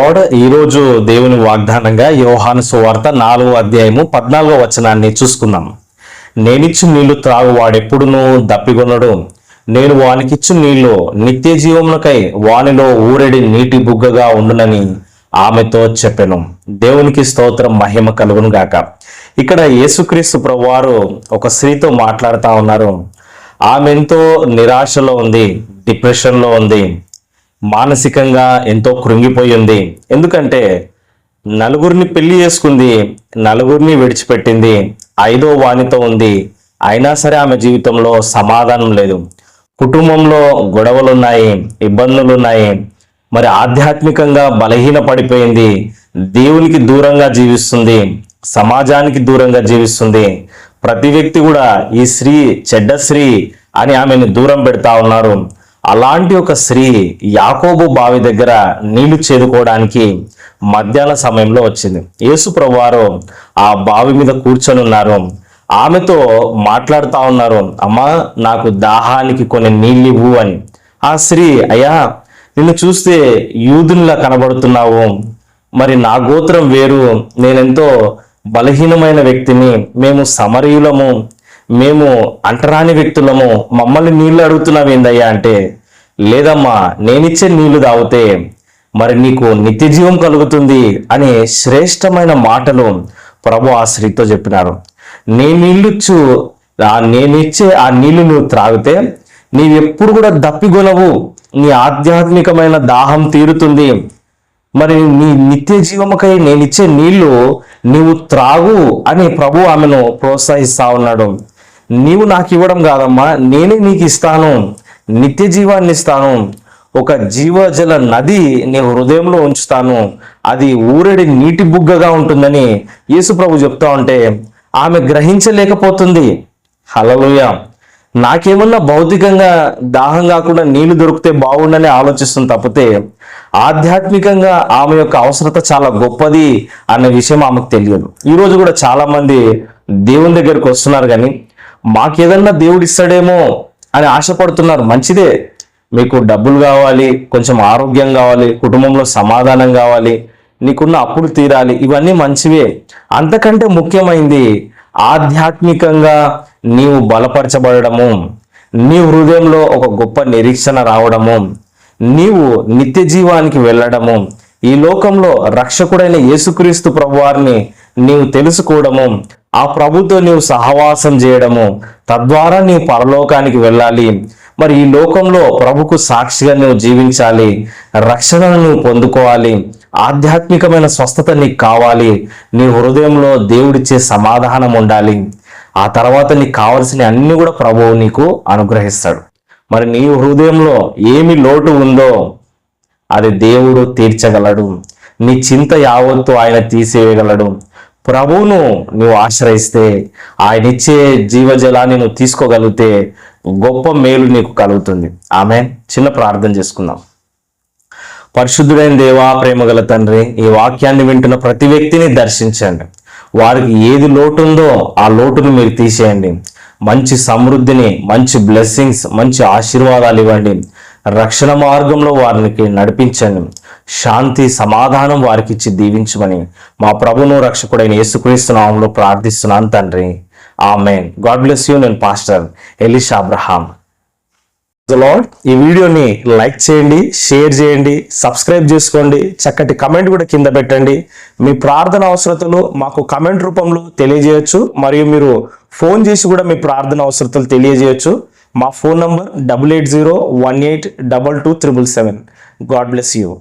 God ఈరోజు దేవుని వాగ్దానంగా యోహాను సువార్త నాలుగో అధ్యాయము పద్నాలుగో వచనాన్ని చూసుకుందాం. నేనిచ్చు నీళ్ళు త్రాగు వాడెప్పుడునూ దప్పిగొనడు నేను వానికిచ్చు నీళ్ళు నిత్య జీవమునకై వానిలో ఊరెడి నీటి బుగ్గగా ఉండునని ఆమెతో చెప్పెను. దేవునికి స్తోత్రం మహిమ కలుగును గాక. ఇక్కడ యేసుక్రీస్తు ప్రభువారు ఒక స్త్రీతో మాట్లాడుతూ ఉన్నారు. ఆమె ఎంతో నిరాశలో ఉంది డిప్రెషన్లో ఉంది. మానసికంగా ఎంతో కృంగిపోయింది ఎందుకంటే నలుగురిని పెళ్ళి చేసుకుంది నలుగురిని విడిచిపెట్టింది ఐదో వాణితో ఉంది. అయినా సరే ఆమె జీవితంలో సమాధానం లేదు. కుటుంబంలో గొడవలు ఉన్నాయి ఇబ్బందులు ఉన్నాయి మరి ఆధ్యాత్మికంగా బలహీన పడిపోయింది దేవునికి దూరంగా జీవిస్తుంది సమాజానికి దూరంగా జీవిస్తుంది. ప్రతి వ్యక్తి కూడా ఈ స్త్రీ చెడ్డ స్త్రీ అని ఆమెను దూరం పెడతా ఉన్నారు. అలాంటి ఒక స్త్రీ యాకోబు బావి దగ్గర నీళ్ళు చేదుకోవడానికి మధ్యాహ్న సమయంలో వచ్చింది. యేసు ప్రభువారు ఆ బావి మీద కూర్చొని ఉన్నారు. ఆమెతో మాట్లాడుతా ఉన్నారు. అమ్మా నాకు దాహానికి కొన్ని నీళ్ళు ఇవ్వు అని. ఆ స్త్రీ అయ్యా నిన్ను చూస్తే యూదునిలా కనబడుతున్నావు. మరి నా గోత్రం వేరు. నేనెంతో బలహీనమైన వ్యక్తిని. మేము సమరీయులము. మేము అంటరాని వ్యక్తులము మమ్మల్ని నీళ్ళు అడుగుతున్నావు ఏందయ్యా అంటే లేదమ్మా నేనిచ్చే నీళ్ళు తాగితే మరి నీకు నిత్య జీవం కలుగుతుంది అనే శ్రేష్టమైన మాటలు ప్రభు ఆ స్త్రీతో చెప్పినారు. నీ నీళ్ళుచ్చు నేనిచ్చే ఆ నీళ్ళు నువ్వు త్రాగితే నీవెప్పుడు కూడా దప్పిగొనవు నీ ఆధ్యాత్మికమైన దాహం తీరుతుంది. మరి నీ నిత్య జీవముకై నేనిచ్చే నీళ్ళు నీవు త్రాగు అని ప్రభు ఆమెను ప్రోత్సహిస్తా ఉన్నాడు. నీవు నాకు ఇవ్వడం కాదమ్మా నేనే నీకు ఇస్తాను. నిత్య జీవాన్ని ఇస్తాను. ఒక జీవజల నది నీ హృదయంలో ఉంచుతాను. అది ఊరడి నీటి బుగ్గగా ఉంటుందని యేసు ప్రభు చెప్తా ఉంటే ఆమె గ్రహించలేకపోతుంది. హలలుయ నాకేమన్నా భౌతికంగా దాహం కాకుండా నీళ్ళు దొరికితే బాగుండని ఆలోచిస్తుంది తప్పితే ఆధ్యాత్మికంగా ఆమె యొక్క అవసరత చాలా గొప్పది అన్న విషయం ఆమెకు తెలియదు. ఈరోజు కూడా చాలామంది దేవుని దగ్గరికి వస్తున్నారు కానీ మాకేదన్నా దేవుడు ఇస్తాడేమో అని ఆశపడుతున్నారు. మంచిదే. మీకు డబ్బులు కావాలి కొంచెం ఆరోగ్యం కావాలి కుటుంబంలో సమాధానం కావాలి నీకున్న అప్పులు తీరాలి ఇవన్నీ మంచివే. అంతకంటే ముఖ్యమైంది ఆధ్యాత్మికంగా నీవు బలపరచబడము నీ హృదయంలో ఒక గొప్ప నిరీక్షణ రావడము నీవు నిత్య జీవానికి వెళ్ళడము ఈ లోకంలో రక్షకుడైన యేసుక్రీస్తు ప్రభువారిని నీవు తెలుసుకోవడము ఆ ప్రభుతో నీవు సహవాసం చేయడము తద్వారా నీవు పరలోకానికి వెళ్ళాలి. మరి ఈ లోకంలో ప్రభుకు సాక్షిగా నువ్వు జీవించాలి. రక్షణను నువ్వు పొందుకోవాలి. ఆధ్యాత్మికమైన స్వస్థత నీకు కావాలి. నీ హృదయంలో దేవుడిచ్చే సమాధానం ఉండాలి. ఆ తర్వాత నీకు కావలసిన అన్ని కూడా ప్రభువు నీకు అనుగ్రహిస్తాడు. మరి నీ హృదయంలో ఏమి లోటు ఉందో అది దేవుడు తీర్చగలడు. నీ చింత యావత్తు ఆయన తీసేయగలడు. ప్రభువును నువ్వు ఆశ్రయిస్తే ఆయన ఇచ్చే జీవజలాన్ని నువ్వు తీసుకోగలిగితే గొప్ప మేలు నీకు కలుగుతుంది. ఆమె చిన్న ప్రార్థన చేసుకుందాం. పరిశుద్ధుడైన దేవా ప్రేమగల తండ్రి ఈ వాక్యాన్ని వింటున్న ప్రతి వ్యక్తిని దర్శించండి. వారికి ఏది లోటు ఉందో ఆ లోటును మీరు తీసేయండి. మంచి సమృద్ధిని మంచి బ్లెస్సింగ్స్ మంచి ఆశీర్వాదాలు ఇవ్వండి. రక్షణ మార్గంలో వారికి నడిపించండి. శాంతి సమాధానం వారికిచ్చి దీవించమని మా ప్రభును రక్షకుడైన యేసుక్రీస్తు నామంలో ప్రార్థిస్తున్నాను తండ్రి. ఆమెన్. God bless you. నేను పాస్టర్ ఎలిషా అబ్రహాం. లార్డ్ ఈ వీడియోని లైక్ చేయండి షేర్ చేయండి సబ్స్క్రైబ్ చేసుకోండి చక్కటి కమెంట్ కూడా కింద పెట్టండి. మీ ప్రార్థన అవసరతలు మాకు కమెంట్ రూపంలో తెలియజేయచ్చు మరియు మీరు ఫోన్ చేసి కూడా మీ ప్రార్థన అవసరతలు తెలియజేయచ్చు. మా phone number double eight zero one eight double two triple seven. God bless you.